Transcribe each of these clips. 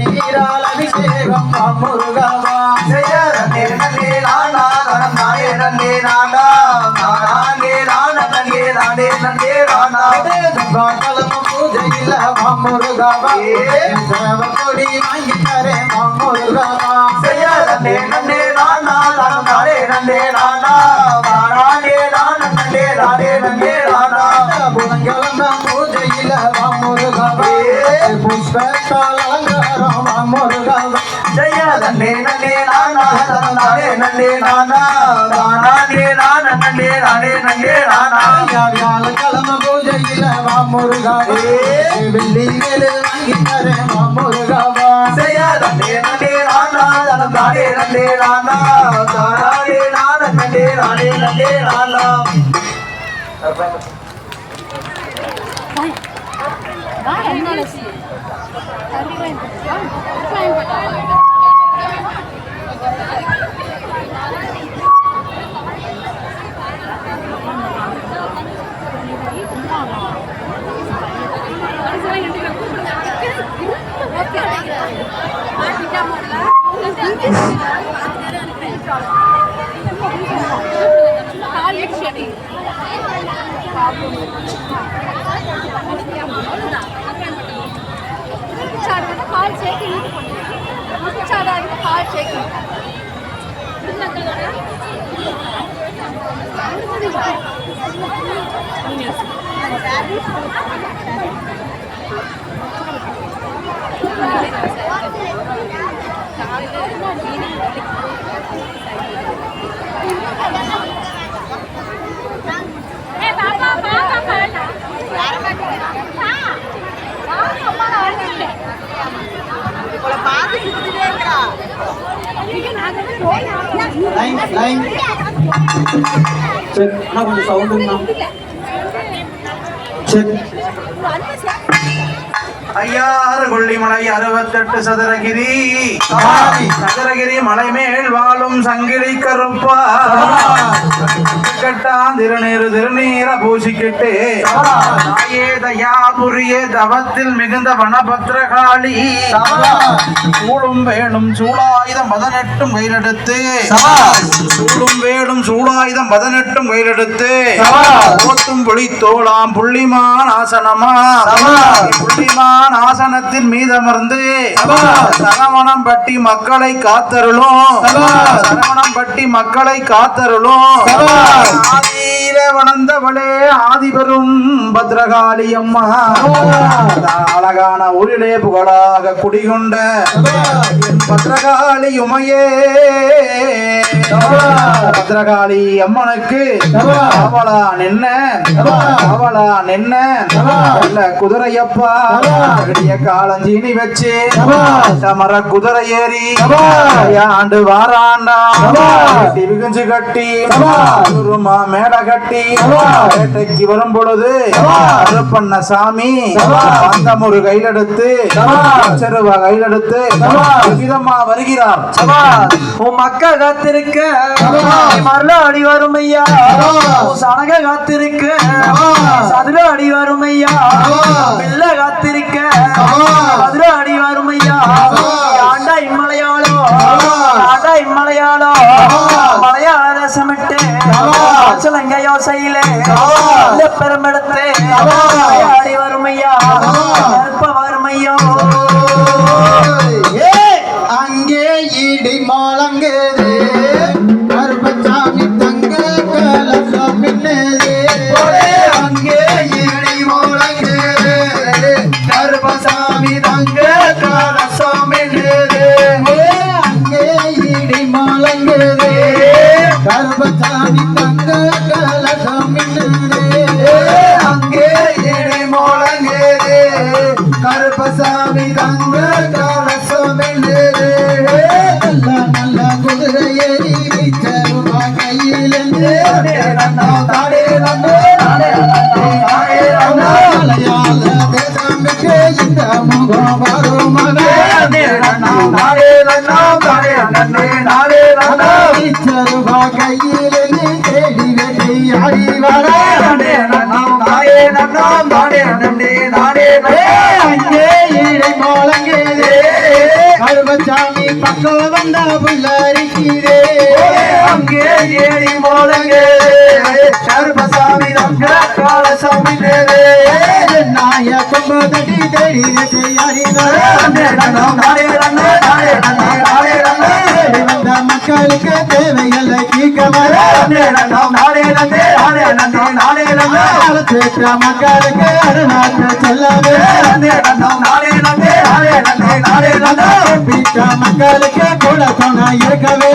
நீரால் அபிஷேகம் முருகவா செய்ய நன்னே நன்னே முருகவா தேவக்கொடி வாங்கி தரேன் முருகவா செய்ய நன்னே நன்னே நானா தனம் நன்னே நானா நானா நே நானா நானே நானா நானே நன்னே நானா நானா நே நானா நன்னே நானே நன்னே நானா வியாழக்கிழமை பூஜையில முருகவா வெள்ளி வேலு வாங்கி தரேன் முருகவா ஜெய நன்னே நன்னே நானா நானே நன்னே நானா நானா நானா நன்னே நானே நன்னே நானா வா call check ಮುಚ್ಚಾಡ call check Thank you. Line check அண்ணா கொஞ்சம் சவுண்டுங்கண்ணா செக் ஐயாறு கொல்லிமலை அறுபத்தெட்டு சதுரகிரி. சதுரகிரி மலை மேல் வாழும் சங்கிலி கருப்பா. கட்டான் திருநீரு திருநீர பூசிக்கிட்டு. தாயே தயா புரிய தவத்தில் மிகுந்த வனபத்ரகாளி. சூளும் வேணும் சூளாயுதம் பதினெட்டும் கையிலெடுத்து சூளும் வேணும் சூளாயுதம் பதினெட்டும் கையிலெடுத்து போத்தும் புலி தோளாம் புள்ளிமான் ஆசனமா புள்ளிமான் ஆசனத்தின் மீதமர்ந்து சரவணம் பட்டி மக்களை காத்தருளும். சரவணம் பட்டி மக்களை காத்தருளும். வளர்ந்தவளே ஆதிபெரும் பத்ரகாளி அம்மா அழகான ஊரிலே புகழாக குடிகொண்ட பத்ரகாளி உமையே. பத்ரகாளி அம்மனுக்கு அவளா நின்ன அவளா நின்ன குதிரையப்பா. அகடிய காலஞ்சீனி வச்சு சமர குதிரை ஏறி ஆண்டு வாராண்டா கட்டி விகுஞ்சு கட்டி மேடை கட்டி வேட்டைக்கு வரும் பொழுது பண்ண சாமி. அந்த ஒரு கையிலெடுத்து செருவா கையிலெடுத்து விதமா வருகிறார். உன் மக்கள் காத்திருக்க மருளாடி வரும் ஐயா சனக காத்திருக்க சதுர அடி வரும் ஐயா பிள்ளை காத்திருக்க மதுர அடி வரும் ஐயா ஆண்டா இம்மலையாளோ? ஆண்டா இம்மலையாளோ? மலையாள சமிட்டு ஆச்சலங்க யோசையிலே பெருமெடுத்து. ஆடி கருப்ப வரும் ஐயா அங்கே இடி மாலங்குது கருப்பசாமி தங்க கலசம் அங்கே இடி மாலங்குது கருப்பசாமி தங்க கருமசாமி பக்கம் வந்த புள்ளரிக்குதே அங்கே ஏறி மோளங்க கருப்பசாமி நங்க காலசாமி தேவே நாய நன்னே நன்னாம் தானே நன்னே நானே நன்னே நானே நன்னாம் தேடி வந்த மக்களுக்கு தேவைகளை தீர்க்க வர மக்களுக்கு அருணாற்ற செல்லவே மக்களுக்கு கூட துணை இருக்கவே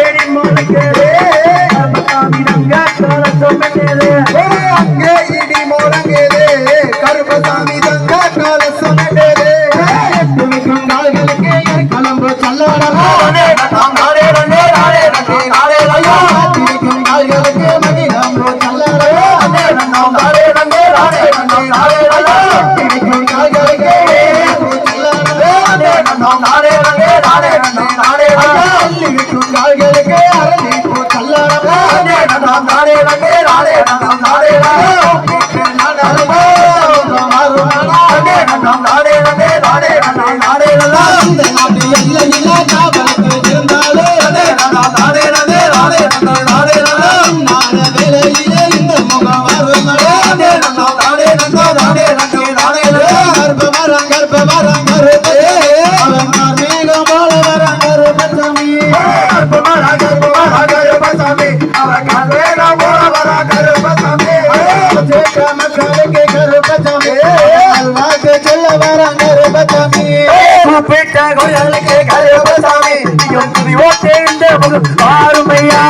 ஏடி மூலக்கே கருப்பசாமி தங்க சோழ சோமே சொல்ல வரம் கருப்பசாமி கூப்பிட்ட கோயிலுக்கு கருப்பசாமி துதி ஓட்டே இந்த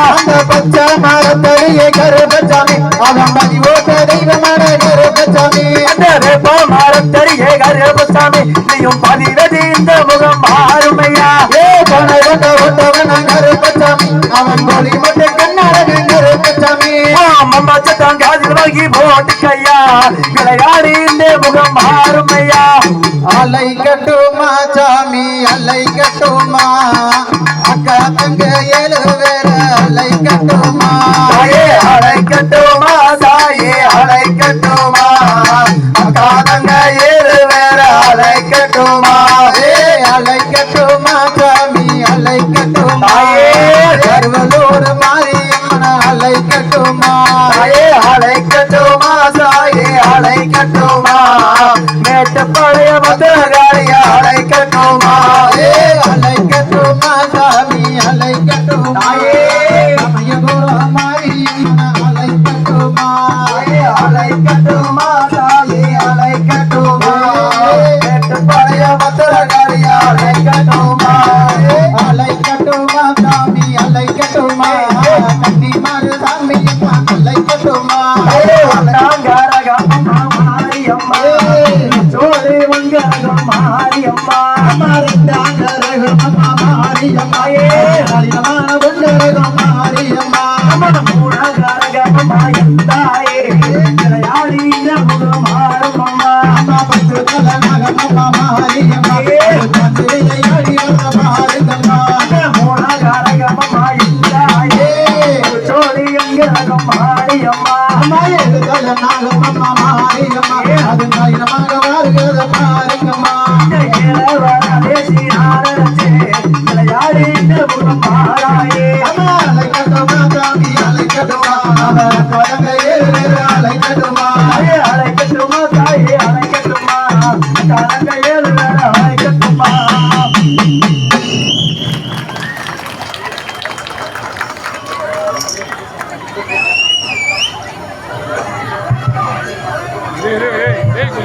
அந்த பச்சை மரத்தடியே கருப்பசாமி அவன் மதி ஓட்ட தெய்வமான கருப்பசாமி அந்த வேப்ப மரத்தடியே கருப்பசாமி நீயும் பதிவதி இந்த முகம் ஆறுமையா ஏ கொண்ட கொண்டவன் அவன் மொழி மட்டும் அம்மா காதில் வாங்கி போட்டு கையா விளையாடி இந்த முகம் அலை கட்டுமா சாமி அலை கட்டுமா? அக்கா தங்க ஏழு வேற அலை கட்டுமா? தாயே அழைக்கட்டுமா தாயே அழைக்கட்டுமா அக்கா தங்க ஏழு வேற அழைக்கட்டுமா ஏ அலை கட்டுமா சாமி அலை கட்டுமா? தாயே. சர்வலூர் மாரியம்மன அலை கட்டுமா? அம்மா அலை கட்டுமா சாமி அலை அழைக்கட்டுமா அழைக்கட்டுமா தாயே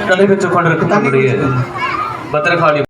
நடைபெற்றுக் கொண்டிருக்கும் பத்திரகாளி